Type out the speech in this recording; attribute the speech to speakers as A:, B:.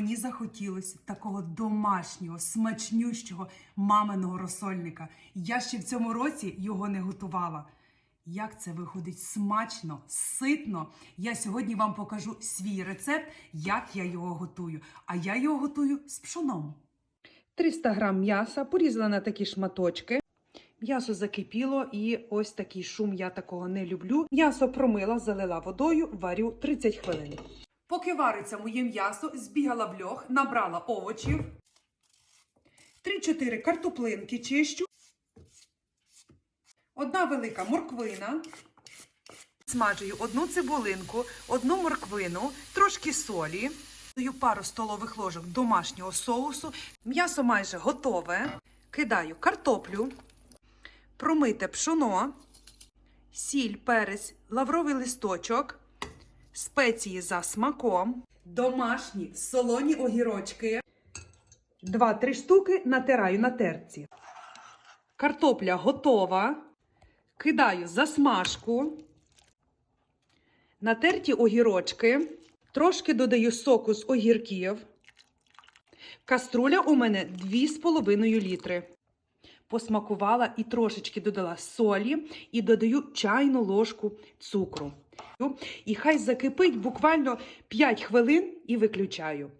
A: мені захотілося такого домашнього, смачнющого маминого розсольника. Я ще в цьому році його не готувала. Як це виходить смачно, ситно. Я сьогодні вам покажу свій рецепт, як я його готую. А я його готую з пшоном.
B: 300 грам м'яса, порізала на такі шматочки. М'ясо закипіло і ось такий шум, я такого не люблю. М'ясо промила, залила водою, варю 30 хвилин.
A: Поки вариться моє м'ясо, збігала в льох, набрала овочів. 3-4 картоплинки чищу. Одна велика морквина. Смажую одну цибулинку, одну морквину, трошки солі. Даю пару столових ложок домашнього соусу. М'ясо майже готове. Кидаю картоплю, промите пшоно, сіль, перець, лавровий листочок, спеції за смаком, домашні солоні огірочки.
B: 2-3 штуки натираю на терці.
A: Картопля готова. Кидаю засмажку. Натерті огірочки. Трошки додаю соку з огірків. Каструля у мене 2,5 літри. Посмакувала і трошечки додала солі і додаю чайну ложку цукру. І хай закипить буквально 5 хвилин і виключаю.